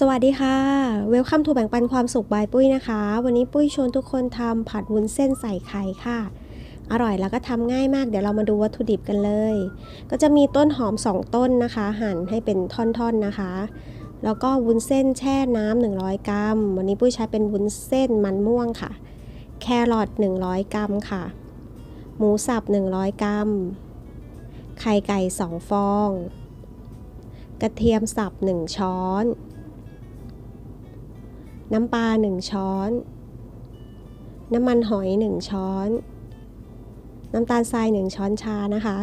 สวัสดีค่ะ เวลคัมทูแบ่งปันความสุขบายปุ้ยนะคะ วันนี้ปุ้ยชวนทุกคนทำผัดวุ้นเส้นใส่ไข่ค่ะ อร่อยแล้วก็ทำง่ายมาก เดี๋ยวเรามาดูวัตถุดิบกันเลย ก็จะมีต้นหอม 2 ต้นนะคะ หั่นให้เป็นท่อนๆนะคะ แล้วก็วุ้นเส้นแช่น้ำ100 กรัม วันนี้ปุ้ยใช้เป็นวุ้นเส้นมันม่วงค่ะ แครอท100 กรัมค่ะ หมูสับ 100 กรัม ไข่ไก่ 2 ฟอง กระเทียมสับ 1 ช้อน น้ำปลา 1 ช้อน น้ำมันหอย 1 ช้อน น้ำตาลทราย 1 ช้อนชานะคะ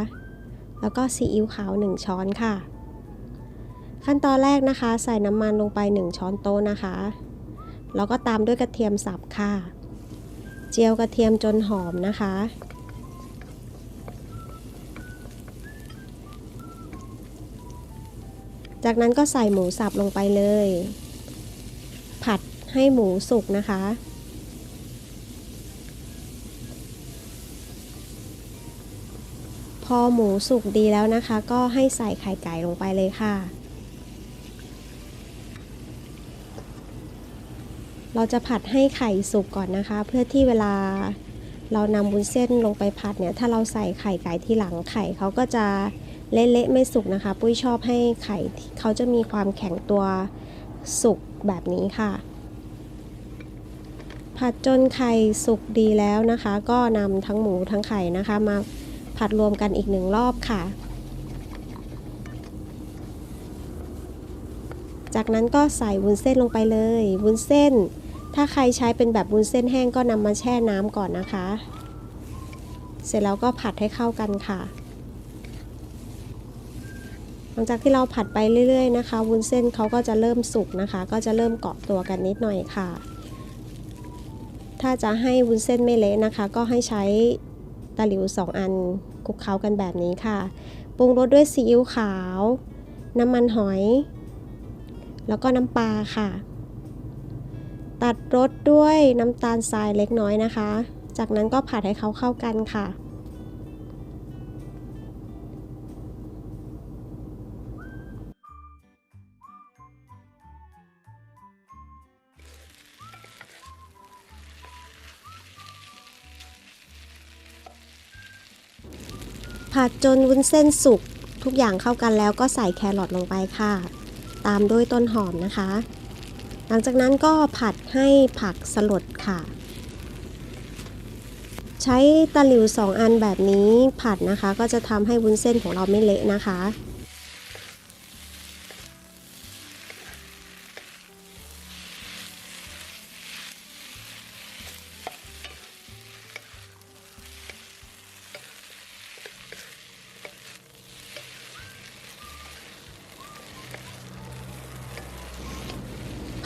แล้วก็ซีอิ๊วขาว 1 ช้อนค่ะ ขั้นตอนแรกนะคะ ใส่น้ำมันลงไป 1 ช้อนโต๊ะนะคะ แล้วก็ตามด้วยกระเทียมสับค่ะ เจียวกระเทียมจนหอมนะคะจากนั้นก็ใส่หมูสับลงไปเลย ให้หมูสุกนะคะ พอหมูสุกดีแล้วนะคะ ก็ให้ใส่ไข่ไก่ลงไปเลยค่ะ เราจะผัดให้ไข่สุกก่อนนะคะ เพื่อที่เวลาเรานำวุ้นเส้นลงไปผัดเนี่ย ถ้าเราใส่ไข่ไก่ที่หลังไข่เขาก็จะเละๆไม่สุกนะคะ ปุ้ยชอบให้ไข่เขาจะมีความแข็งตัวสุกแบบนี้ค่ะ ผัดจนไข่สุกดีแล้วนะคะ ก็นำทั้งหมูทั้งไข่นะคะ มาผัดรวมกันอีกหนึ่งรอบค่ะ จากนั้นก็ใส่วุ้นเส้นลงไปเลยวุ้นเส้น ถ้าใครใช้เป็นแบบวุ้นเส้นแห้งก็นำมาแช่น้ำก่อนนะคะ เสร็จแล้วก็ผัดให้เข้ากันค่ะ หลังจากที่เราผัดไปเรื่อยๆนะคะวุ้นเส้นเขาก็จะเริ่มสุกนะคะ ก็จะเริ่มเกาะตัวกันนิดหน่อยค่ะ ถ้าจะให้วุ้นเส้นไม่เละนะคะ ก็ให้ใช้ตะหลิว 2 อันคลุกเคล้ากันแบบนี้ค่ะ ปรุงรสด้วยซีอิ๊วขาว น้ำมันหอย แล้วก็น้ำปลาค่ะ ตัดรสด้วยน้ำตาลทรายเล็กน้อยนะคะ จากนั้นก็ผัดให้เขาเข้ากันค่ะ ผัดจนวุ้นเส้นสุกทุกอย่างเข้ากันแล้วก็ใส่แครอทลงไปค่ะ ตามด้วยต้นหอมนะคะ หลังจากนั้นก็ผัดให้ผักสลดค่ะ ใช้ตะหลิว2อันแบบนี้ผัดนะคะ ก็จะทำให้วุ้นเส้นของเราไม่เละนะคะ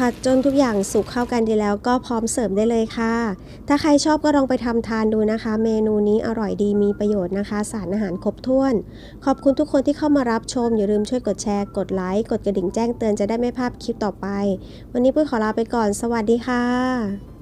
ผัดจนทุกอย่างสุกเข้ากันดีแล้วก็พร้อมเสิร์ฟได้เลยค่ะ ถ้าใครชอบก็ลองไปทำทานดูนะคะ เมนูนี้อร่อยดีมีประโยชน์นะคะ สารอาหารครบถ้วน ขอบคุณทุกคนที่เข้ามารับชม อย่าลืมช่วยกดแชร์ กดไลค์ กดกระดิ่งแจ้งเตือนจะได้ไม่พลาดคลิปต่อไป วันนี้ปุ้ยขอลาไปก่อน สวัสดีค่ะ